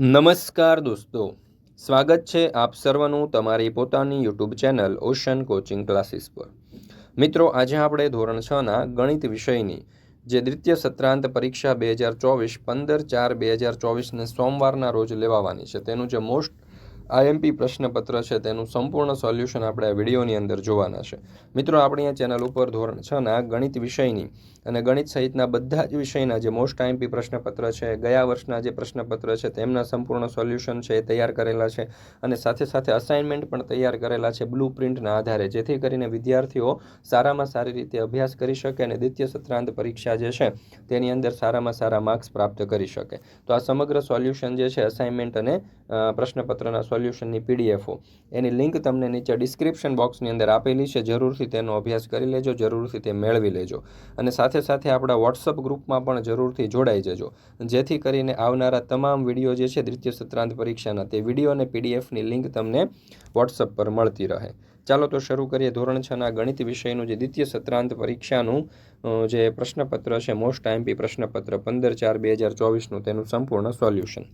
નમસ્કાર દોસ્તો. સ્વાગત છે આપ સર્વનું તમારી પોતાની YouTube channel Ocean coaching classes પર. મિત્રો, આજે આપણે ધોરણ છના ગણિત વિષયની, જે દ્વિતીય સત્રાંત પરીક્ષા બે હજાર ચોવીસ પંદર ચાર બે હજાર ચોવીસને સોમવારના રોજ લેવાવાની છે. તેનું જે મોસ્ટ આઈએમપી પ્રશ્નપત્ર છે તેનું સંપૂર્ણ સોલ્યુશન આપણે આ વિડીયોની અંદર જોવાના છે. મિત્રો, આપણી આ ચેનલ ઉપર ધોરણ છના ગણિત વિષયની અને ગણિત સહિતના બધા જ વિષયના જે મોસ્ટ આઈએમપી પ્રશ્નપત્ર છે, ગયા વર્ષના જે પ્રશ્નપત્ર છે, તેમના સંપૂર્ણ સોલ્યુશન છે એ તૈયાર કરેલા છે અને સાથે સાથે અસાઇનમેન્ટ પણ તૈયાર કરેલા છે બ્લુ પ્રિન્ટના આધારે, જેથી કરીને વિદ્યાર્થીઓ સારામાં સારી રીતે અભ્યાસ કરી શકે અને દ્વિતીય સત્રાંત પરીક્ષા જે છે તેની અંદર સારામાં સારા માર્ક્સ પ્રાપ્ત કરી શકે. તો આ સમગ્ર સોલ્યુશન જે છે અસાઇનમેન્ટ અને પ્રશ્નપત્રના સોલ્યુશનની પીડીએફો. એની લિંક તમને નીચે ડિસ્ક્રિપ્શન બોક્સની અંદર આપેલી છે. જરૂરથી તેનો અભ્યાસ કરી લેજો, જરૂરથી તે મેળવી લેજો. અને સાથે સાથે આપણા વોટ્સઅપ ગ્રુપમાં પણ જરૂરથી જોડાઈ જજો. જેથી કરીને આવનારા તમામ વીડિયો જે છે દ્વિતીય સત્રાંત પરીક્ષાના, તે વીડિયો અને પીડીએફની લિંક તમને વોટ્સઅપ પર મળતી રહે. ચાલો તો શરૂ કરીએ ધોરણ છના ગણિત વિષયનું જે દ્વિતીય સત્રાંત પરીક્ષાનું જે પ્રશ્નપત્ર છે મોસ્ટ આઈમપી પ્રશ્નપત્ર પંદર ચાર બે હજાર ચોવીસનું, તેનું સંપૂર્ણ સોલ્યુશન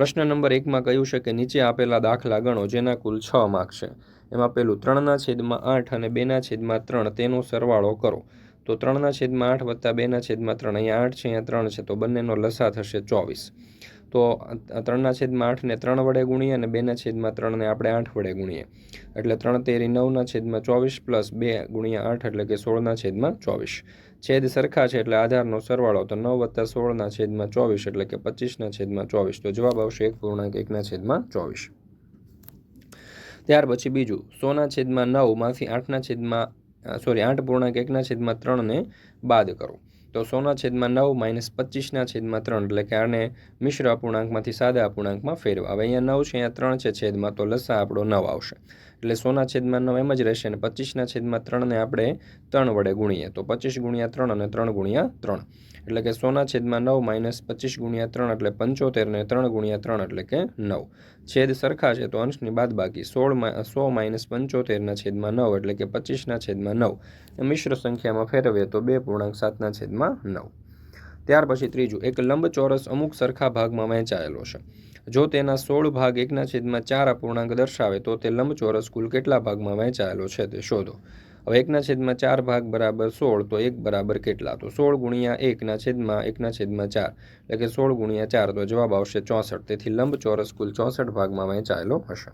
પ્રશ્ન નંબર એકમાં કહ્યું છે કે નીચે આપેલા દાખલા ગણો જેના કુલ છ માર્ક છે. એમાં પેલું ત્રણના છેદમાં આઠ અને બેના છેદમાં ત્રણ તેનો સરવાળો કરો. તો ત્રણના છેદમાં આઠ વત્તા બેના છેદમાં ત્રણ, અહીંયા આઠ છે, અહીંયા ત્રણ છે, તો બંનેનો લસા થશે ચોવીસ. તો ત્રણના છેદમાં આઠને ત્રણ વડે ગુણીએ અને બેના છેદમાં ત્રણને આપણે આઠ વડે ગુણીએ. એટલે ત્રણ તેરી નવના છેદમાં ચોવીસ પ્લસ બે ગુણ્યા આઠ એટલે કે સોળના છેદમાં ચોવીસ. છેદ સરખા છે એટલે આધારનો સરવાળો તો નવ વત્તા સોળના છેદમાં ચોવીસ એટલે કે પચીસના છેદમાં ચોવીસ. તો જવાબ આવશે એક પૂર્ણાંક એકના છેદમાં ચોવીસ. ત્યાર પછી બીજું, સોના છેદમાં નવમાંથી આઠના છેદમાં સોરી આઠ પૂર્ણાંક એકના છેદમાં ત્રણને બાદ કરો. તો સોના છેદમાં નવ માઇનસ પચીસના છેદમાં ત્રણ એટલે કે આને મિશ્ર અપૂર્ણાંકમાંથી સાદા અપૂર્ણાંકમાં ફેરવા. હવે અહીંયા નવ છે, અહીંયા ત્રણ છે છેદમાં, તો લસા આપણો નવ આવશે. એટલે સોના છેદમાં નવ એમ જ રહેશે અને પચીસના છેદમાં ત્રણને આપણે ત્રણ વડે ગુણીએ. તો પચીસ ગુણ્યા ત્રણ અને ત્રણ ગુણ્યા ત્રણ. એટલે કે સોના છેદમાં નવ માઇનસ પચીસ ગુણ્યા ત્રણ એટલે પંચોતેર ને ત્રણ ગુણ્યા ત્રણ એટલે કે નવ. છેદ સરખા છે તો અંશની બાદ બાકી સોળ સો માઇનસ પંચોતેરના છેદમાં નવ એટલે કે પચીસના છેદમાં નવ. મિશ્ર સંખ્યામાં ફેરવીએ તો બે પૂર્ણાંક સાતના છેદમાં નવ. ત્યાર પછી ત્રીજું, એક લંબચોરસ અમુક સરખા ભાગમાં વહેંચાયેલો છે. જો તેના સોળ ભાગ એકના છેદમાં ચાર અપૂર્ણાંક દર્શાવે, તો તે લંબચોરસ કુલ કેટલા ભાગમાં વહેંચાયેલો છે તે શોધો. હવે એકના છેદમાં ચાર ભાગ બરાબર સોળ, તો એક બરાબર કેટલા? તો સોળ ગુણ્યા એકના છેદમાં એકના છેદમાં ચાર, એટલે કે સોળ ગુણ્યા ચાર, તો જવાબ આવશે ચોસઠ. તેથી લંબચોરસ કુલ ચોસઠ ભાગમાં વહેંચાયેલો હશે.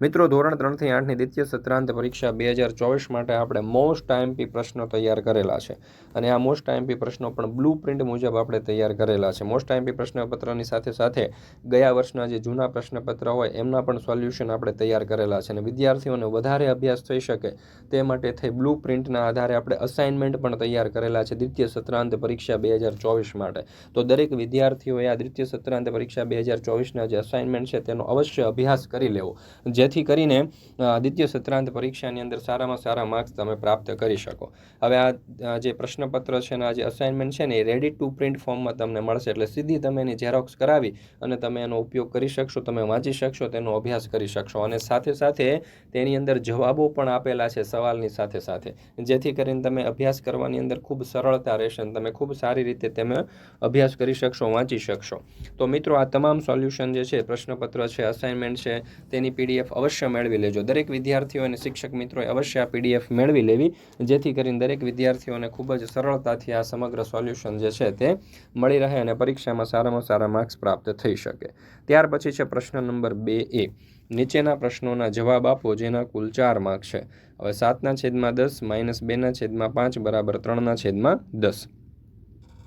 મિત્રો, ધોરણ ત્રણથી આઠની દ્વિતીય સત્રાંત પરીક્ષા બે હજાર ચોવીસ માટે આપણે મોસ્ટ આઈએમપી પ્રશ્નો તૈયાર કરેલા છે. અને આ મોસ્ટ આઈએમપી પ્રશ્નો પણ બ્લુ પ્રિન્ટ મુજબ આપણે તૈયાર કરેલા છે. મોસ્ટ આઈએમપી પ્રશ્નપત્રની સાથે સાથે ગયા વર્ષના જે જૂના પ્રશ્નપત્ર હોય, એમના પણ સોલ્યુશન આપણે તૈયાર કરેલા છે. અને વિદ્યાર્થીઓને વધારે અભ્યાસ થઈ શકે તે માટે થઈ બ્લુ પ્રિન્ટના આધારે આપણે અસાઇનમેન્ટ પણ તૈયાર કરેલા છે દ્વિતીય સત્રાંત પરીક્ષા બે હજાર ચોવીસ માટે. તો દરેક વિદ્યાર્થીઓએ આ દ્વિતીય સત્રાંત પરીક્ષા બે હજાર ચોવીસના જે અસાઇનમેન્ટ છે, તેનો અવશ્ય અભ્યાસ કરી લેવો. જે જેથી કરીને દ્વિતીય સત્રાંત પરીક્ષાની અંદર સારામાં સારા માર્ક્સ તમે પ્રાપ્ત કરી શકો. હવે આ જે પ્રશ્નપત્ર છે ને, આ જે અસાઇનમેન્ટ છે ને, એ રેડી ટુ પ્રિન્ટ ફોર્મમાં તમને મળશે. એટલે સીધી તમે એની ઝેરોક્સ કરાવી અને તમે એનો ઉપયોગ કરી શકશો, તમે વાંચી શકશો, તેનો અભ્યાસ કરી શકશો. અને સાથે સાથે તેની અંદર જવાબો પણ આપેલા છે સવાલની સાથે સાથે. જેથી કરીને તમે અભ્યાસ કરવાની અંદર ખૂબ સરળતા રહેશે અને તમે ખૂબ સારી રીતે તમે અભ્યાસ કરી શકશો, વાંચી શકશો. તો મિત્રો, આ તમામ સોલ્યુશન જે છે, પ્રશ્નપત્ર છે અસાઇનમેન્ટ છે, તેની પીડીએફ અવશ્ય મેળવી લેજો. દરેક વિદ્યાર્થીઓ અને શિક્ષક મિત્રોએ અવશ્ય આ પીડીએફ મેળવી લેવી, જેથી કરીને દરેક વિદ્યાર્થીઓને ખૂબ જ સરળતાથી આ સમગ્ર સોલ્યુશન જે છે તે મળી રહે અને પરીક્ષામાં સારામાં સારા માર્ક્સ પ્રાપ્ત થઈ શકે. ત્યાર પછી છે પ્રશ્ન નંબર બે એ. નીચેના પ્રશ્નોના જવાબ આપો, જેના કુલ ચાર માર્ક છે. હવે સાતના છેદમાં દસ, માઇનસ બેના છેદમાં પાંચ, બરાબર ત્રણના છેદમાં દસ.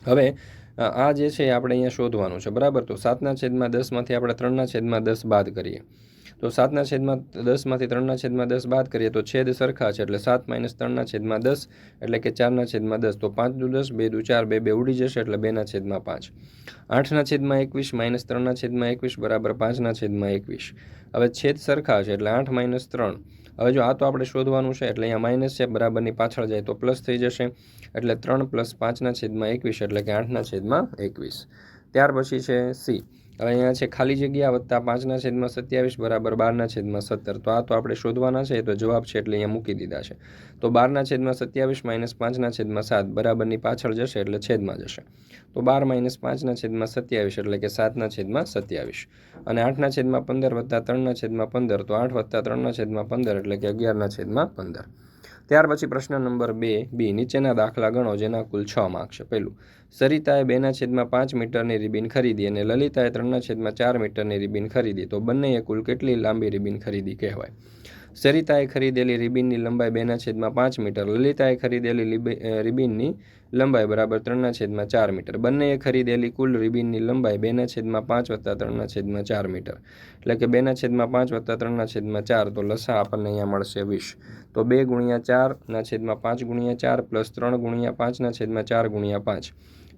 હવે આ જે છે આપણે અહીંયા શોધવાનું છે. બરાબર? તો સાતના છેદમાં દસમાંથી આપણે ત્રણના છેદમાં દસ બાદ કરીએ. તો સાતના છેદમાં દસમાંથી ત્રણના છેદમાં દસ બાદ કરીએ તો છેદ સરખા છે, એટલે સાત માઇનસ ત્રણના છેદમાં દસ, એટલે કે ચારના છેદમાં દસ. તો પાંચ દુ દસ, બે દુ ચાર, બે બે ઉડી જશે, એટલે બેના છેદમાં પાંચ. આઠના છેદમાં એકવીસ, માઇનસ ત્રણના છેદમાં એકવીસ, બરાબર પાંચના છેદમાં એકવીસ. હવે છેદ સરખા છે, એટલે આઠ માઇનસ ત્રણ. હવે જો આ તો આપણે શોધવાનું છે, એટલે અહીંયા માઇનસ છે, બરાબરની પાછળ જાય તો પ્લસ થઈ જશે, એટલે ત્રણ પ્લસ પાંચના છેદમાં એકવીસ, એટલે કે આઠના છેદમાં એકવીસ. ત્યાર પછી છે સી. હવે અહીંયા છે ખાલી જગ્યા વત્તા પાંચના છેદમાં સત્યાવીસ બરાબર બારના છેદમાં સત્તર. તો આ તો આપણે શોધવાના છે તો જવાબ છે એટલે અહીંયા મૂકી દીધા છે. તો બારના છેદમાં સત્યાવીસ માઇનસ પાંચના છેદમાં સાત બરાબરની પાછળ જશે એટલે છેદમાં જશે. તો બાર માઇનસ પાંચના છેદમાં સત્યાવીસ એટલે કે સાતના છેદમાં સત્યાવીસ. અને આઠના છેદમાં પંદર વત્તા ત્રણના છેદમાં પંદર, તો આઠ વત્તા ત્રણના છેદમાં પંદર એટલે કે અગિયારના છેદમાં પંદર. ત્યાર પછી પ્રશ્ન નંબર બે, બી, નીચેના દાખલા ગણો જેના કુલ છ માર્ક છે. પહેલું, સરિતાએ બેના છેદમાં પાંચ મીટરની રિબિન ખરીદી અને લલિતાએ ત્રણના છેદમાં ચાર મીટરની રિબિન ખરીદી. તો બંનેએ કુલ કેટલી લાંબી રિબિન ખરીદી કહેવાય? સરિતાએ ખરીદેલી રિબિનની લંબાઈ બેના છેદમાં પાંચ મીટર, લલિતાએ ખરીદેલી રિબિનની લંબાઈ બરાબર ત્રણના છેદમાં ચાર મીટર. બંનેએ ખરીદેલી કુલ રિબિનની લંબાઈ બેના છેદમાં પાંચ વત્તા ત્રણના છેદમાં ચાર મીટર. એટલે કે બેના છેદમાં પાંચ વત્તા ત્રણના છેદમાં ચાર, તો લસા આપણને અહીંયા મળશે વીસ. તો બે ગુણ્યા ચારના છેદમાં પાંચ ગુણ્યા ચાર પ્લસ ત્રણ ગુણ્યા પાંચના છેદમાં ચાર ગુણ્યા પાંચ.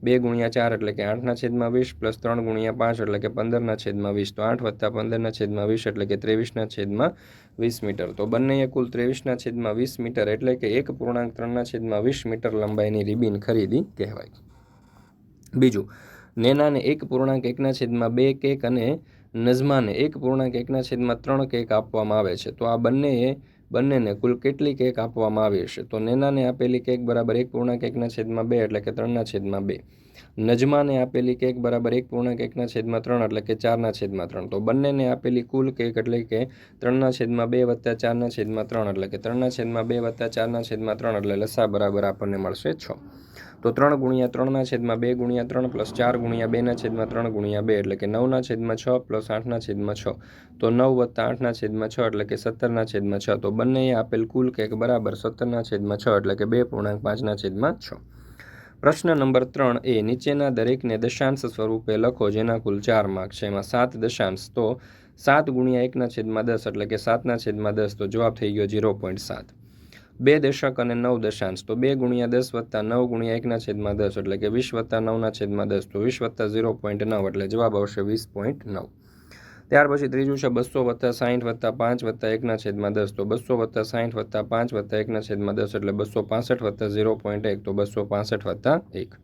બે ગુણ્યા ચાર એટલે કે આઠના છેદમાં વીસ પ્લસ ત્રણ ગુણ્યા પાંચ એટલે કે પંદરના છેદમાં વીસ. તો આઠ વત્તા પંદરના છેદમાં વીસ એટલે કે ત્રેવીસના છેદમાં વીસ મીટર. તો બંનેએ કુલ ત્રેવીસના છેદમાં વીસ મીટર એટલે કે એક પૂર્ણાંક ત્રણના છેદમાં વીસ મીટર લંબાઈની રિબિન ખરીદી કહેવાય. બીજું, નેનાને એક પૂર્ણાંક એકના છેદમાં બે કેક અને નઝમાને એક પૂર્ણાંક એકના છેદમાં ત્રણ કેક આપવામાં આવે છે. તો આ બંનેએ બંનેને કુલ કેટલી કેક આપવામાં આવી હશે? તો નેનાને આપેલી કેક બરાબર એક પૂર્ણાંક એકના છેદમાં બે એટલે કે ત્રણના છેદમાં બે. નજમાને આપેલી કેક બરાબર એક પૂર્ણાંક એકના છેદમાં ત્રણ એટલે કે ચારના છેદમાં ત્રણ. તો બંનેને આપેલી કુલ કેક એટલે કે ત્રણના છેદમાં બે વત્તા ચારના છેદમાં ત્રણ એટલે કે ત્રણના છેદમાં બે વત્તા ચારના છેદમાં ત્રણ એટલે લસા બરાબર આપણને મળશે છ. તો ત્રણ ગુણ્યા ત્રણના છેદમાં બે ગુણ્યા ત્રણ પ્લસ ચાર ગુણ્યા બેના છેદમાં ત્રણ ગુણ્યા બે, એટલે કે નવના છેદમાં છ પ્લસ આઠના છેદમાં છ. તો નવ વત્તા આઠના છેદમાં છ, એટલે કે સત્તરના છેદમાં છ. તો બંનેએ આપેલ કુલ કેક બરાબર સત્તરના છેદમાં છ, એટલે કે બે પૂર્ણાંક પાંચના છેદમાં છ. પ્રશ્ન નંબર ત્રણ એ, નીચેના દરેકને દશાંશ સ્વરૂપે લખો જેના કુલ ચાર માર્ક છે. એમાં સાત દશાંશ, તો સાત ગુણ્યા એકના છેદમાં દસ, એટલે કે સાતના છેદમાં દસ, તો જવાબ થઈ ગયો ઝીરો પોઈન્ટ સાત. બે દશક અને નવ દશાંશ. તો બે ગુણ્યા દસ વત્તા નવ ગુણ્યા એકના છેદમાં દસ એટલે કે વીસ વત્તા નવના છેદમાં દસ. તો વીસ વત્તા ઝીરો પોઈન્ટ નવ એટલે જવાબ આવશે વીસ પોઈન્ટ નવ. ત્યાર પછી ત્રીજું છે બસો વત્તા સાહીઠ વત્તા પાંચ વત્તા એકના છેદમાં દસ. તો બસો વત્તા સાહીઠ વત્તા પાંચ વત્તા એકના છેદમાં દસ એટલે બસો પાસઠ વત્તા ઝીરો પોઈન્ટ એક. તો બસો પાસઠ વત્તા એક.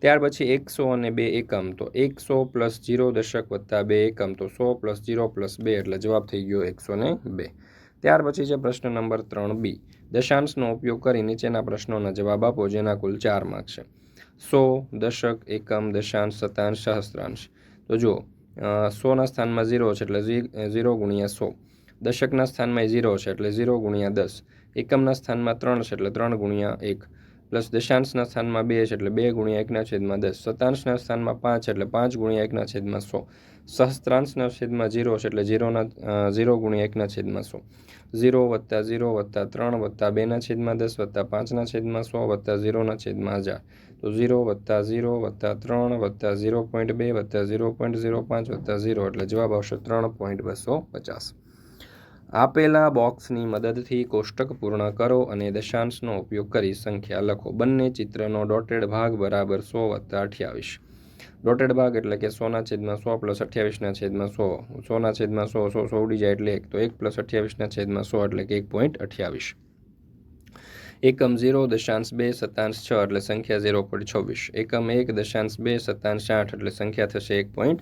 ત્યાર પછી એકસો અને બે એકમ. તો એકસો પ્લસ જીરો દશક વત્તા બે એકમ. તો સો પ્લસ ઝીરો પ્લસ બે એટલે જવાબ થઈ ગયો એકસો ને બે. ત્યાર પછી છે પ્રશ્ન નંબર ત્રણ બી. દશાંશનો ઉપયોગ કરી નીચેના પ્રશ્નોના જવાબ આપો, જેના કુલ ચાર માર્ક છે. સો, દશક, એકમ, દશાંશ શતાંશ સહસ્ત્રાંશ. તો જુઓ સોના સ્થાનમાં ઝીરો છે એટલે ઝીરો ગુણ્યા સો. દશકના સ્થાનમાં ઝીરો છે એટલે ઝીરો ગુણ્યા દસ. એકમના સ્થાનમાં ત્રણ છે એટલે ત્રણ ગુણ્યા એક. પ્લસ દશાંશના સ્થાનમાં બે છે એટલે બે ગુણ્યા એકના છેદમાં દસ. શતાંશના સ્થાનમાં પાંચ એટલે પાંચ ગુણ્યા એકના છેદમાં સો. સહસ્ત્રાંશના છેદમાં ઝીરો છે એટલે ઝીરોના ઝીરો ગુણ્યા એકના છેદમાં સો. ઝીરો વત્તા ઝીરો વત્તા ત્રણ વત્તા બેના છેદમાં દસ વત્તા પાંચના છેદમાં સો વત્તા ઝીરોના છેદમાં હજાર. તો ઝીરો વત્તા ઝીરો વત્તા ત્રણ વત્તા ઝીરો પોઈન્ટ બે વત્તા ઝીરો પોઈન્ટ ઝીરો પાંચ વત્તા ઝીરો એટલે જવાબ આવશે ત્રણ પોઈન્ટ બસો પચાસ. આપેલા બોક્સની મદદથી કોષ્ટક પૂર્ણ કરો અને દશાંશનો ઉપયોગ કરી સંખ્યા લખો. બંને ચિત્રનો ડોટેડ ભાગ બરાબર સો વત્તા અઠ્યાવીસ. ડોટેડ ભાગ એટલે કે સોના છેદમાં સો પ્લસ અઠ્યાવીસના છેદમાં સો. સોના છેદમાં સો સો સો ઉડી જાય એટલે એક. તો એક પ્લસ અઠ્યાવીસના છેદમાં સો એટલે કે એક પોઈન્ટ અઠ્યાવીસ. એકમ ઝીરો દશાંશ બે સત્તાંશ છ એટલે સંખ્યા ઝીરો પોઈન્ટ છવ્વીસ. એકમ એક દશાંશ બે સત્તાંશ આઠ એટલે સંખ્યા થશે એક પોઈન્ટ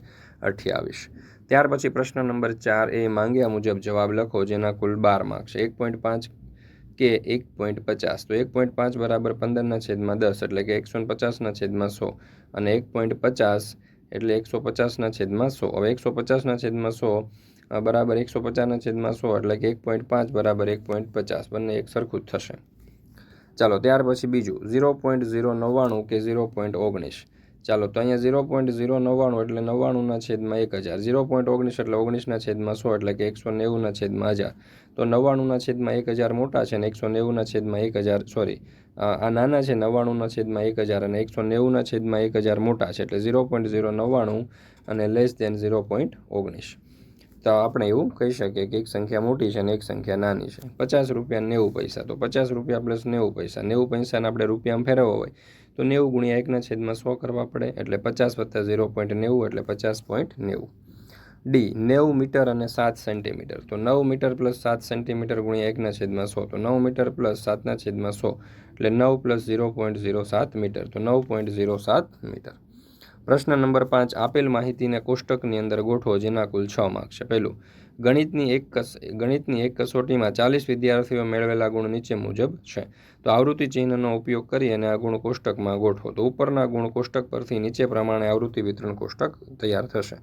અઠ્યાવીસ. ત્યાર પછી પ્રશ્ન નંબર ચાર એ માંગ્યા મુજબ જવાબ લખો જેના કુલ બાર માર્ક છે એક પોઈન્ટ પાંચ કે એક પોઈન્ટ પચાસ. તો એક પોઈન્ટ પાંચ બરાબર પંદરના છેદમાં દસ એટલે કે એકસો પચાસના છેદમાં સો. અને એક પોઈન્ટ પચાસ એટલે એકસો પચાસના છેદમાં સો. હવે એકસો પચાસના છેદમાં સો બરાબર એકસો પચાસના છેદમાં સો એટલે કે એક પોઈન્ટ પાંચ બરાબર એક પોઈન્ટ પચાસ. બંને એક સરખું જ થશે. ચાલો, ત્યાર પછી બીજું. ઝીરો પોઈન્ટ ઝીરો નવ્વાણું કે ઝીરો પોઈન્ટ ઓગણીસ? ચાલો, તો અહીંયા ઝીરો પોઈન્ટ ઝીરો નવ્વાણું એટલે નવ્વાણુંના છેદમાં એક હજાર. ઝીરો પોઈન્ટ ઓગણીસ એટલે ઓગણીસના છેદમાં સો એટલે કે એકસો નેવુંના છેદમાં હજાર. તો નવ્વાણુંના છેદમાં એક હજાર મોટા છે અને એકસો નેવુંના છેદમાં એક હજાર સોરી આ નાના છે, નવ્વાણુંના છેદમાં એક હજાર અને એકસો નેવુંના છેદમાં એક હજાર મોટા છે, એટલે ઝીરો પોઈન્ટ ઝીરો નવ્વાણું અને લેસ દેન ઝીરો પોઈન્ટ ઓગણીસ. તો આપણે એવું કહી શકીએ કે એક સંખ્યા મોટી છે અને એક સંખ્યા નાની છે. પચાસ રૂપિયા નેવું પૈસા. તો પચાસ રૂપિયા પ્લસ નેવું પૈસા. નેવું પૈસાને આપણે રૂપિયામાં ફેરવવા હોય, તો નેવું ગુણ્યા એકના છેદમાં સો કરવા પડે, એટલે પચાસ વત્તા ઝીરો પોઈન્ટ નેવું, એટલે પચાસ પોઈન્ટ નેવું. ડી, નેવું મીટર અને સાત સેન્ટીમીટર. તો નવ મીટર પ્લસ સાત સેન્ટીમીટર ગુણ્યા એકના છેદમાં સો. તો નવ મીટર પ્લસ સાતના છેદમાં સો. એટલે નવ પ્લસ ઝીરો પોઈન્ટ ઝીરો સાત મીટર. તો નવ પોઈન્ટ ઝીરો સાત મીટર. પ્રશ્ન નંબર પાંચ, આપેલ માહિતીને કોષ્ટકની અંદર ગોઠવો જેના કુલ છ માર્ક છે. પહેલું, ગણિતની એક કસ, ગણિતની એક કસોટીમાં ચાલીસ વિદ્યાર્થીઓ મેળવેલા ગુણ નીચે મુજબ છે. તો આવૃત્તિ ચિહ્નનો ઉપયોગ કરી અને આ ગુણ કોષ્ટકમાં ગોઠવો. તો ઉપરના ગુણ કોષ્ટક પરથી નીચે પ્રમાણે આવૃત્તિ વિતરણ કોષ્ટક તૈયાર થશે.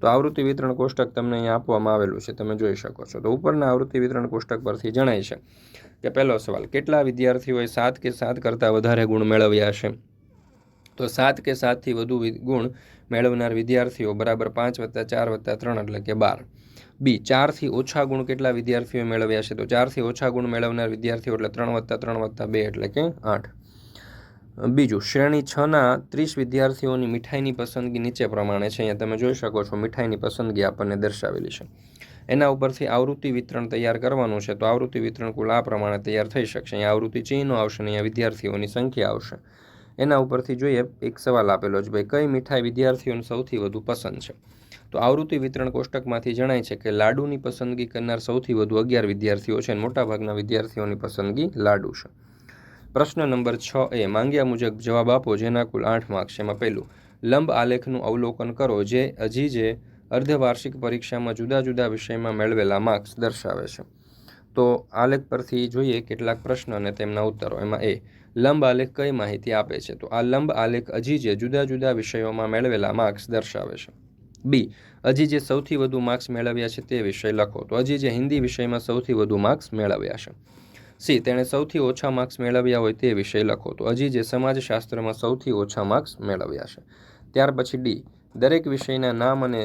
તો આવૃત્તિ વિતરણ કોષ્ટક તમને અહીંયા આપવામાં આવેલું છે, તમે જોઈ શકો છો. તો ઉપરના આવૃત્તિ વિતરણ કોષ્ટક પરથી જણાય છે કે પહેલો સવાલ, કેટલા વિદ્યાર્થીઓએ સાત કે સાત કરતાં વધારે ગુણ મેળવ્યા છે? તો સાત કે સાતથી વધુ ગુણ મેળવનાર વિદ્યાર્થીઓ બરાબર પાંચ વત્તા ચાર વત્તા ત્રણ એટલે કે બાર. બી, ચારથી ઓછા ગુણ કેટલા વિદ્યાર્થીઓએ મેળવ્યા છે? તો ચારથી ઓછા ગુણ મેળવનાર વિદ્યાર્થીઓ એટલે ત્રણ વત્તા ત્રણ વત્તા બે એટલે કે આઠ. બીજું, શ્રેણી છના ત્રીસ વિદ્યાર્થીઓની મીઠાઈની પસંદગી નીચે પ્રમાણે છે. અહીંયા તમે જોઈ શકો છો, મીઠાઈની પસંદગી આપણને દર્શાવેલી છે. એના ઉપરથી આવૃત્તિ વિતરણ તૈયાર કરવાનું છે, તો આવૃત્તિ વિતરણ કુલ આ પ્રમાણે તૈયાર થઈ શકશે. અહીંયા આવૃત્તિ ચિહ્નો આવશે અને અહીંયા વિદ્યાર્થીઓની સંખ્યા આવશે. એના ઉપરથી જોઈએ, એક સવાલ આપેલો છે, ભાઈ, કઈ મીઠાઈ વિદ્યાર્થીઓને સૌથી વધુ પસંદ છે? તો આવૃત્તિ વિતરણ કોષ્ટકમાંથી જણાય છે કે લાડુની પસંદગી કરનાર સૌથી વધુ અગિયાર વિદ્યાર્થીઓ છે અને મોટાભાગના વિદ્યાર્થીઓની પસંદગી લાડુ છે. પ્રશ્ન નંબર છ એ, માંગ્યા મુજબ જવાબ આપો જેના કુલ આઠ માર્ક્સ એમાં પહેલું, લંબ આલેખનું અવલોકન કરો જે હજી જે અર્ધવાર્ષિક પરીક્ષામાં જુદા જુદા વિષયમાં મેળવેલા માર્ક્સ દર્શાવે છે. તો આલેખ પરથી જોઈએ કેટલાક પ્રશ્ન અને તેમના ઉત્તરો. એમાં એ, લંબ આલેખ કઈ માહિતી આપે છે? તો આ લંબ આલેખ હજી જે જુદા જુદા વિષયોમાં મેળવેલા માર્ક્સ દર્શાવે છે. બી, હજી જે સૌથી વધુ માર્ક્સ મેળવ્યા છે તે વિષય લખો. તો હજી જે હિન્દી વિષયમાં સૌથી વધુ માર્ક્સ મેળવ્યા છે. સી, તેણે સૌથી ઓછા માર્ક્સ મેળવ્યા હોય તે વિષય લખો તો. હજી જે સમાજશાસ્ત્રમાં સૌથી ઓછા માર્ક્સ મેળવ્યા છે. ત્યાર પછી ડી, દરેક વિષયના નામ અને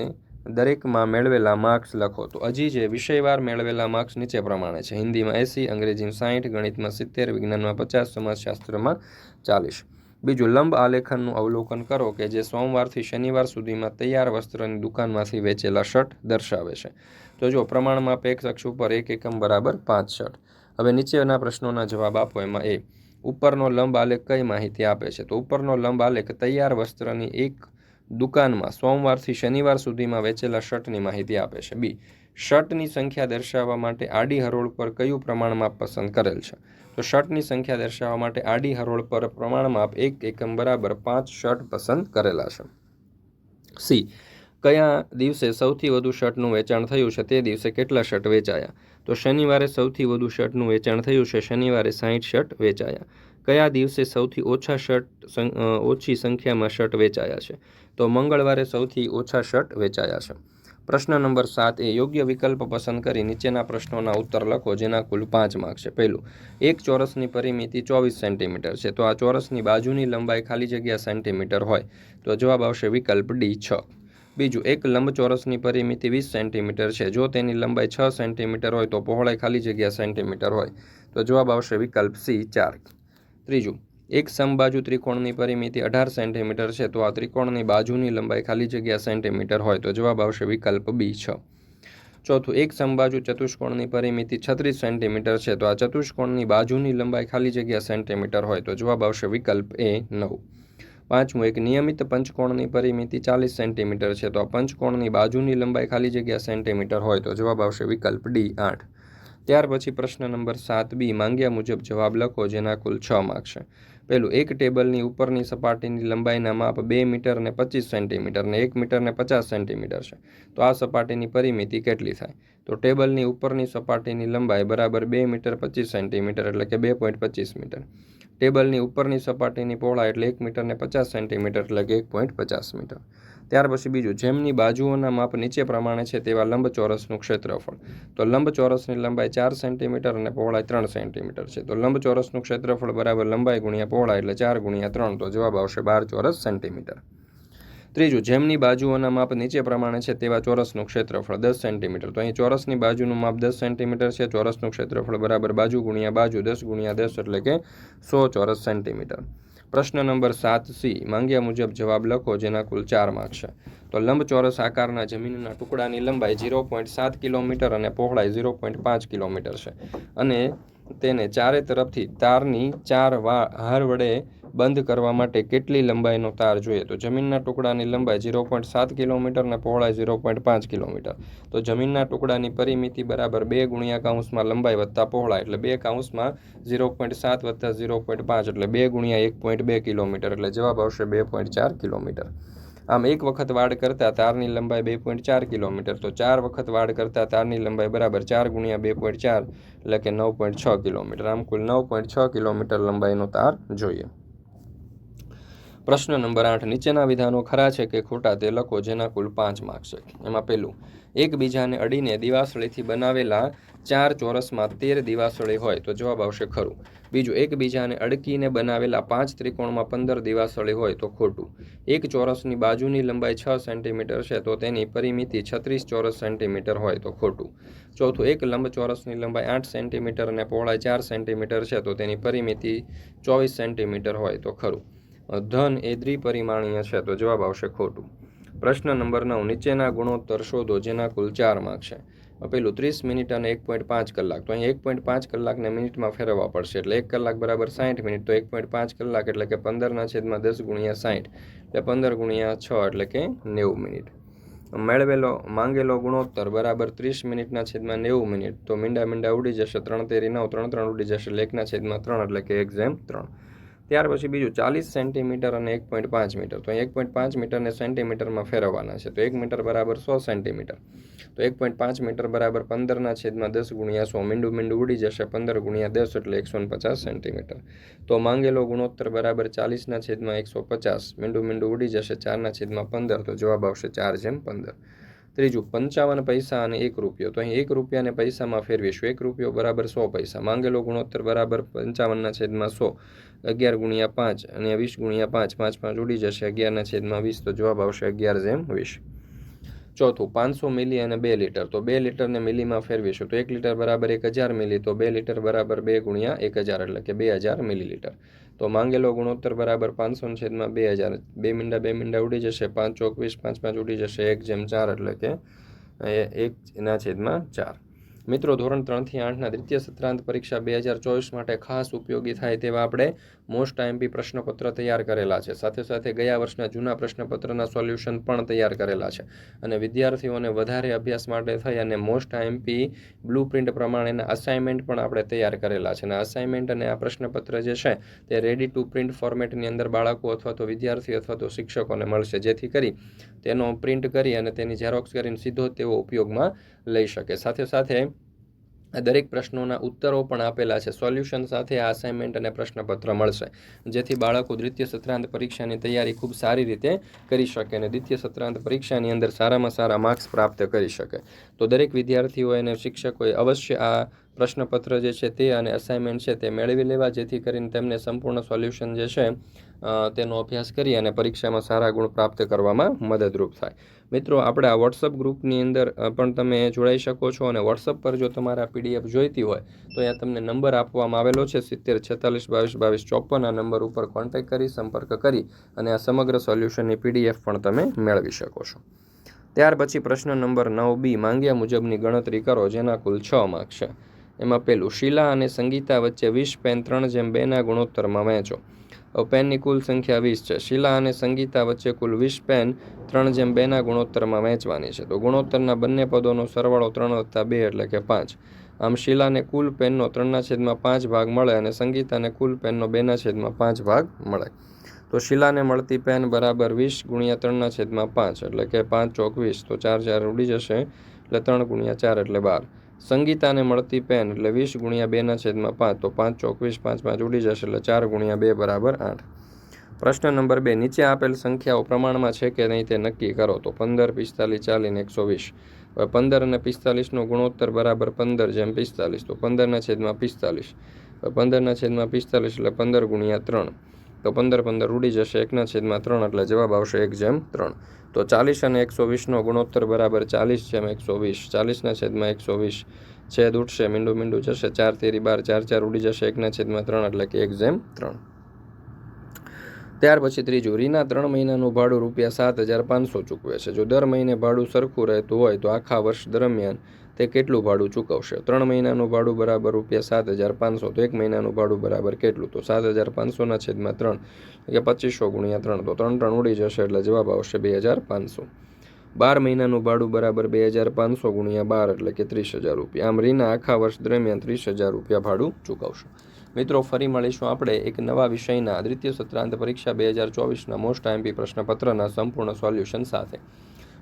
દરેકમાં મેળવેલા માર્ક્સ લખો તો. હજી જે વિષયવાર મેળવેલા માર્ક્સ નીચે પ્રમાણે છે. હિન્દીમાં એંસી, અંગ્રેજીમાં સાહીઠ ગણિતમાં સિત્તેર, વિજ્ઞાનમાં પચાસ, સમાજશાસ્ત્રમાં ચાલીસ. બીજું, લંબ આલેખનનું અવલોકન કરો કે જે સોમવારથી શનિવાર સુધીમાં તૈયાર વસ્ત્રની દુકાનમાંથી વેચેલા શર્ટ દર્શાવે છે. તો જો પ્રમાણમાં પેક શખ્સ ઉપર એક એકમ બરાબર પાંચ શર્ટ. હવે નીચેના પ્રશ્નોના જવાબ આપો. એમાં એ, ઉપરનો લંબ આલેખ કઈ માહિતી આપે છે? તો ઉપરનો લંબ આલેખ તૈયાર વસ્ત્રની એક દુકાનમાં સોમવારથી શનિવાર સુધીમાં વેચેલા શર્ટની માહિતી આપે છે. બી, શર્ટની સંખ્યા દર્શાવવા માટે આડી હરોળ પર કયું પ્રમાણમાપ પસંદ કરેલ છે? તો શર્ટની સંખ્યા દર્શાવવા માટે આડી હરોળ પર પ્રમાણમાપ એક એકમ બરાબર પાંચ શર્ટ પસંદ કરેલા છે. સી, કયા દિવસે સૌથી વધુ શર્ટનું વેચાણ થયું છે? તે દિવસે કેટલા શર્ટ વેચાયા? તો શનિવારે સૌથી વધુ શર્ટનું વેચાણ થયું છે. શનિવારે સાહીઠ શર્ટ વેચાયા. કયા દિવસે સૌથી ઓછા શર્ટ ઓછી સંખ્યામાં શર્ટ વેચાયા છે? તો મંગળવારે સૌથી ઓછા શર્ટ વેચાયા છે. પ્રશ્ન નંબર સાત એ, યોગ્ય વિકલ્પ પસંદ કરી નીચેના પ્રશ્નોના ઉત્તર લખો, જેના કુલ પાંચ માર્ક છે. પહેલું, એક ચોરસની પરિમિતિ ચોવીસ સેન્ટીમીટર છે. તો આ ચોરસની બાજુની લંબાઈ ખાલી જગ્યા સેન્ટીમીટર હોય. તો જવાબ આવશે વિકલ્પ ડી છ. બીજું, એક લંબચોરસની પરિમિતિ વીસ સેન્ટીમીટર છે. જો તેની લંબાઈ છ સેન્ટીમીટર હોય તો પહોળાઈ ખાલી જગ્યા સેન્ટીમીટર હોય. તો જવાબ આવશે વિકલ્પ સી, ચાર. ત્રીજું, એક સમબાજુ ત્રિકોણની પરિમિતિ અઢાર સેન્ટીમીટર છે, તો આ ત્રિકોણની બાજુની લંબાઈ ખાલી જગ્યા સેન્ટીમીટર હોય. તો જવાબ આવશે વિકલ્પ બી, છ. ચોથું, એક સમબાજુ ચતુષ્કોણની પરિમિતિ છત્રીસ સેન્ટીમીટર છે, તો આ ચતુષ્કોણની બાજુની લંબાઈ ખાલી જગ્યા સેન્ટીમીટર હોય. તો જવાબ આવશે વિકલ્પ એ, નવ. પાંચમું, એક નિયમિત પંચકોણની પરિમિતિ ચાલીસ સેન્ટીમીટર છે. તો પંચકોણની બાજુની લંબાઈ ખાલી જગ્યા સેન્ટીમીટર હોય તો જવાબ આવશે વિકલ્પ ડી, આઠ. ત્યાર પછી પ્રશ્ન નંબર સાત બી માંગ્યા મુજબ જવાબ લખો, જેના કુલ છ માર્ક છે. પહેલું એક ટેબલની ઉપરની સપાટીની લંબાઈના માપ બે મીટર અને પચીસ સેન્ટીમીટર ને એક મીટર ને પચાસ સેન્ટીમીટર છે. તો આ સપાટીની પરિમિતિ કેટલી થાય? તો ટેબલની ઉપરની સપાટીની લંબાઈ બરાબર બે મીટર પચીસ સેન્ટીમીટર એટલે કે બે પોઈન્ટ પચીસ મીટર. ટેબલની ઉપરની સપાટીની પહોળાઈ એટલે એક મીટર ને પચાસ સેન્ટીમીટર એટલે કે એક પોઈન્ટ પચાસ મીટર. ત્યાર પછી બીજું, જેમની બાજુઓના માપ નીચે પ્રમાણે છે તેવા લંબચોરસનું ક્ષેત્રફળ. તો લંબચોરસની લંબાઈ ચાર સેન્ટીમીટર અને પહોળાઈ ત્રણ સેન્ટીમીટર છે. તો લંબચોરસનું ક્ષેત્રફળ બરાબર લંબાઈ ગુણ્યા પહોળાઈ એટલે ચાર ગુણ્યા ત્રણ, તો જવાબ આવશે બાર ચોરસ સેન્ટીમીટર. ત્રીજું, જેમની બાજુઓના માપ નીચે પ્રમાણે છે તેવા ચોરસનું ક્ષેત્રફળ દસ સેન્ટીમીટર. તો અહીં ચોરસની બાજુનું માપ દસ સેન્ટીમીટર છે, ચોરસનું ક્ષેત્રફળ બરાબર બાજુ ગુણ્યા બાજુ દસ ગુણ્યા દસ એટલે કે સો ચોરસ સેન્ટીમીટર. પ્રશ્ન નંબર સાત સી, માંગ્યા મુજબ જવાબ લખો જેના કુલ ચાર માર્ક છે. તો લંબચોરસ આકારના જમીનના ટુકડાની લંબાઈ ઝીરો પોઈન્ટ સાત કિલોમીટર અને પહોળાઈ ઝીરો પોઈન્ટ પાંચ કિલોમીટર છે. અને તેને ચારે તરફથી તારની ચાર વા હાર વડે બંધ કરવા માટે કેટલી લંબાઈનો તાર જોઈએ? તો જમીનના ટુકડાની લંબાઈ ઝીરો પોઈન્ટ સાત કિલોમીટર અને પહોળાઈ ઝીરો પોઈન્ટ પાંચ કિલોમીટર. તો જમીનના ટુકડાની પરિમિતિ બરાબર બે ગુણ્યા કાઉન્સમાં લંબાઈ વત્તા પહોળાઈ, એટલે બે કાઉન્સમાં ઝીરો પોઈન્ટ સાત વત્તા ઝીરો પોઈન્ટ પાંચ, એટલે બે ગુણ્યા એક પોઈન્ટ બે કિલોમીટર, એટલે જવાબ આવશે બે પોઈન્ટ ચાર કિલોમીટર. આમ એક વખત વાડ કરતાં તારની લંબાઈ બે પોઈન્ટ ચાર કિલોમીટર, તો ચાર વખત વાડ કરતાં તારની લંબાઈ બરાબર ચાર ગુણ્યા બે પોઈન્ટ ચાર એટલે કે નવ પોઈન્ટ છ કિલોમીટર. આમ કુલ નવ પોઈન્ટ છ કિલોમીટર લંબાઈનો તાર જોઈએ. પ્રશ્ન નંબર આઠ, નીચેના વિધાનો ખરા છે કે ખોટા તે લખો જેના કુલ પાંચ માર્ક છે. એમાં પહેલું, એકબીજાને અડીને દિવાસળીથી બનાવેલા ચાર ચોરસમાં તેર દિવાસળી હોય તો જવાબ આવશે ખરું. બીજું, એકબીજાને અડકીને બનાવેલા પાંચ ત્રિકોણમાં પંદર દિવાસળી હોય તો ખોટું. એક ચોરસની બાજુની લંબાઈ છ સેન્ટીમીટર છે તો તેની પરિમિતિ છત્રીસ ચોરસ સેન્ટીમીટર હોય તો ખોટું. ચોથું, એક લંબચોરસની લંબાઈ આઠ સેન્ટીમીટર અને પહોળાઈ ચાર સેન્ટીમીટર છે તો તેની પરિમિતિ ચોવીસ સેન્ટીમીટર હોય તો ખરું. ધન એ દ્વિપરિમાણીય છે તો જવાબ આવશે ખોટું. પ્રશ્ન નંબર નવ, નીચેના ગુણોત્તર શોધો જેના કુલ ચાર માર્ક છે. પેલું ત્રીસ મિનિટ અને એક પોઈન્ટ પાંચ કલાક. તો અહીં એક પોઈન્ટ પાંચ કલાકને મિનિટમાં ફેરવવા પડશે. એટલે એક કલાક બરાબર સાઠ મિનિટ. તો એક પોઈન્ટ પાંચ કલાક એટલે કે પંદરના છેદમાં દસ ગુણ્યા સાઠ એટલે પંદર ગુણ્યા છ એટલે કે નેવું મિનિટ. મેળવેલો, માંગેલો ગુણોત્તર બરાબર ત્રીસ મિનિટના છેદમાં નેવું મિનિટ. તો મીંડા મીંડા ઉડી જશે. ત્રણ તેરી નવ, ત્રણ ત્રણ ઉડી જશે. લેખના છેદમાં ત્રણ એટલે કે એક્ઝેમ ત્રણ. ત્યાર પછી બીજું ચાલીસ સેન્ટીમીટર અને એક પોઈન્ટ પાંચ મીટર. તો એક પોઈન્ટ પાંચ મીટરને સેન્ટીમીટરમાં ફેરવવાના છે. તો એક મીટર બરાબર સો સેન્ટીમીટર. તો એક પોઈન્ટ પાંચ મીટર બરાબર પંદરના છેદમાં દસ ગુણ્યા સો. મીંડું મીંડું ઉડી જશે પંદર ગુણ્યા દસ એટલે એકસો પચાસ સેન્ટીમીટર. તો માંગેલો ગુણોત્તર બરાબર ચાલીસના છેદમાં એકસો પચાસ. મીંડું મીંડું ઉડી જશે ચારના છેદમાં પંદર. તો જવાબ આવશે ચાર જેમ પંદર. ત્રીજું, પંચાવન પૈસા અને એક રૂપિયો. તો અહીં એક રૂપિયાને પૈસામાં ફેરવીશું. એક રૂપિયો બરાબર સો પૈસા. માંગેલો ગુણોત્તર બરાબર પંચાવનના છેદમાં સો. અગિયાર ગુણ્યા પાંચ અને વીસ ગુણ્યા પાંચ. પાંચ પાંચ ઉડી જશે. અગિયારના છેદમાં વીસ તો જવાબ આવશે અગિયાર જેમ વીસ. ચોથું, પાંચસો મિલી અને બે લીટર. તો બે લીટરને મિલીમાં ફેરવીશું. તો એક લીટર બરાબર એક હજાર મિલી. તો બે લીટર બરાબર બે ગુણ્યા એક હજાર એટલે કે બે હજાર મિલીલીટર. તો માંગેલો ગુણોત્તર બરાબર પાંચસો છેદમાં બે હજાર. બે મીંડા બે મીંડા ઉડી જશે. પાંચ ચોકવીસ, પાંચ પાંચ ઉડી જશે. એક જેમ ચાર એટલે કે એકના છેદમાં ચાર. મિત્રો, ધોરણ ત્રણથી આઠના દ્વિતીય સત્રાંત પરીક્ષા બે હજાર ચોવીસ માટે ખાસ ઉપયોગી થાય તેવા આપણે મોસ્ટ આઈએમપી પ્રશ્નપત્ર તૈયાર કરેલા છે. સાથે સાથે ગયા વર્ષના જૂના પ્રશ્નપત્રના સોલ્યુશન પણ તૈયાર કરેલા છે. અને વિદ્યાર્થીઓને વધારે અભ્યાસ માટે થઈ અને મોસ્ટ આઈએમપી બ્લુ પ્રિન્ટ પ્રમાણેના અસાઇનમેન્ટ પણ આપણે તૈયાર કરેલા છે. અને અસાઇનમેન્ટ અને આ પ્રશ્નપત્ર જે છે, તે રેડી ટુ પ્રિન્ટ ફોર્મેટની અંદર બાળકો અથવા તો વિદ્યાર્થી અથવા તો શિક્ષકોને મળશે. જેથી કરી તેનો પ્રિન્ટ કરી અને તેની ઝેરોક્સ કરીને સીધો તેઓ ઉપયોગમાં લઈ શકે. સાથે સાથે દરેક પ્રશ્નોના ઉત્તરો પણ આપેલા છે. સોલ્યુશન સાથે આ અસાઇનમેન્ટ અને પ્રશ્નપત્ર મળશે. જેથી બાળકો દ્વિતીય સત્રાંત પરીક્ષાની તૈયારી ખૂબ સારી રીતે કરી શકે અને દ્વિતીય સત્રાંત પરીક્ષાની અંદર સારામાં સારા માર્ક્સ પ્રાપ્ત કરી શકે. તો દરેક વિદ્યાર્થીઓએ અને શિક્ષકોએ અવશ્ય આ પ્રશ્નપત્ર જે છે તે અને અસાઇનમેન્ટ છે તે મેળવી લેવા, જેથી કરીને તેમને સંપૂર્ણ સોલ્યુશન જે છે તેનો અભ્યાસ કરી અને પરીક્ષામાં સારા ગુણ પ્રાપ્ત કરવામાં મદદરૂપ થાય. મિત્રો, આપણે આ વોટ્સઅપ ગ્રુપની અંદર પણ તમે જોડાઈ શકો છો અને વોટ્સઅપ પર જો તમારા પીડીએફ જોઈતી હોય, તો અહીંયા તમને નંબર આપવામાં આવેલો છે સિત્તેર, છેતાલીસ, બાવીસ બાવીસ, ચોપન આ નંબર ઉપર કોન્ટેક્ટ કરી, સંપર્ક કરી અને આ સમગ્ર સોલ્યુશનની પીડીએફ પણ તમે મેળવી શકો છો. ત્યાર પછી પ્રશ્ન નંબર નવ બી, માંગ્યા મુજબની ગણતરી કરો, જેના કુલ છ માર્ક છે. એમાં પેલું શીલા અને સંગીતા વચ્ચે વીસ પેન, ત્રણ જેમ બેના ગુણોત્તરમાં વહેંચો. પેનની કુલ સંખ્યા વીસ છે. શીલા અને સંગીતા વચ્ચે કુલ વીસ પેન, ત્રણ જેમ બેના ગુણોત્તરમાં વહેંચવાની છે. તો ગુણોત્તરના બંને પદોનો સરવાળો ત્રણ વત્તા બે એટલે કે પાંચ. આમ શીલાને કુલ પેનનો ત્રણના છેદમાં પાંચ ભાગ મળે અને સંગીતાને કુલ પેનનો બેના છેદમાં પાંચ ભાગ મળે. તો શીલાને મળતી પેન બરાબર વીસ ગુણ્યા ત્રણના છેદમાં પાંચ એટલે કે પાંચ ચોક વીસ. તો ચાર ચાર ઉડી જશે એટલે ત્રણ ગુણ્યા ચાર એટલે બાર. સંગીતાને મળતી પેન એટલે વીસ ગુણ્યા બેના છેદમાં પાંચ, તો પાંચ ચોકવીસ, પાંચ પાંચ ઉડી જશે એટલે ચાર ગુણ્યા બે બરાબર આઠ. પ્રશ્ન નંબર બે, નીચે આપેલ સંખ્યાઓ પ્રમાણમાં છે કે નહીં તે નક્કી કરો? તો પંદર, પિસ્તાલીસ ચાલીને એકસો વીસ. હવે પંદર અને પિસ્તાલીસનો ગુણોત્તર બરાબર પંદર જેમ પિસ્તાલીસ, તો પંદરના છેદમાં પિસ્તાલીસ. પંદરના છેદમાં પિસ્તાલીસ એટલે પંદર ગુણ્યા ત્રણ. તો પંદર પંદર ઉડી જશે. એકના છેદમાં ત્રણ, એટલે જવાબ આવશે એક જેમ ત્રણ. તો ચાલીસ અને એકસો વીસનો ગુણોત્તર બરાબર ચાલીસ જેમ એકસો વીસ. ચાલીસના છેદમાં એકસો વીસ છેદ ઉઠશે મીંડું મીંડું જશે. ચાર તેરી બાર, ચાર ચાર ઉડી જશે. એકના છેદમાં ત્રણ, એટલે કે એક જેમ ત્રણ. ત્યાર પછી ત્રીજું, રીના ત્રણ મહિનાનું ભાડું રૂપિયા સાત હજાર પાંચસો ચૂકવે છે. જો દર મહિને ભાડું સરખું રહેતું હોય તો આખા વર્ષ દરમિયાન તે કેટલું ભાડું ચૂકવશે? ત્રણ મહિનાનું ભાડું બરાબર રૂપિયા સાત હજાર પાંચસો, તો એક મહિનાનું ભાડું બરાબર કેટલું? તો સાત હજાર પાંચસોના છેદમાં ત્રણ, એટલે પચીસો ગુણ્યા ત્રણ, તો ત્રણ ત્રણ ઉડી જશે, એટલે જવાબ આવશે બે હજાર પાંચસો. બાર મહિનાનું ભાડું બરાબર બે હજાર પાંચસો ગુણ્યા બાર, એટલે કે ત્રીસ હજાર રૂપિયા. આમ રીના આખા વર્ષ દરમિયાન ત્રીસ હજાર રૂપિયા ભાડું ચૂકવશે. મિત્રો, ફરી મળીશું આપણે એક નવા વિષયના દ્વિતીય સત્રાંત પરીક્ષા બે હજાર ચોવીસના મોસ્ટ આઈએમપી પ્રશ્નપત્રના સંપૂર્ણ સોલ્યુશન સાથે.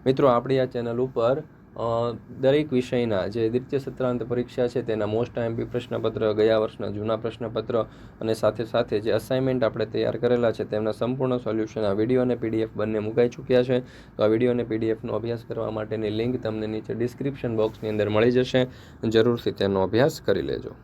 મિત્રો, આપણી આ ચેનલ ઉપર દરેક વિષયના જે દ્વિતીય સત્રાંત પરીક્ષા છે તેના મોસ્ટ આઈએમપી પ્રશ્નપત્ર, ગયા વર્ષના જૂના પ્રશ્નપત્ર અને સાથે સાથે જે અસાઇનમેન્ટ આપણે તૈયાર કરેલા છે તેમના સંપૂર્ણ સોલ્યુશન આ વીડિયો અને પીડીએફ બંને મુકાઈ ચૂક્યા છે. તો આ વીડિયો અને પીડીએફનો અભ્યાસ કરવા માટેની લિંક તમને નીચે ડિસ્ક્રિપ્શન બોક્સની અંદર મળી જશે. જરૂરથી તેનો અભ્યાસ કરી લેજો.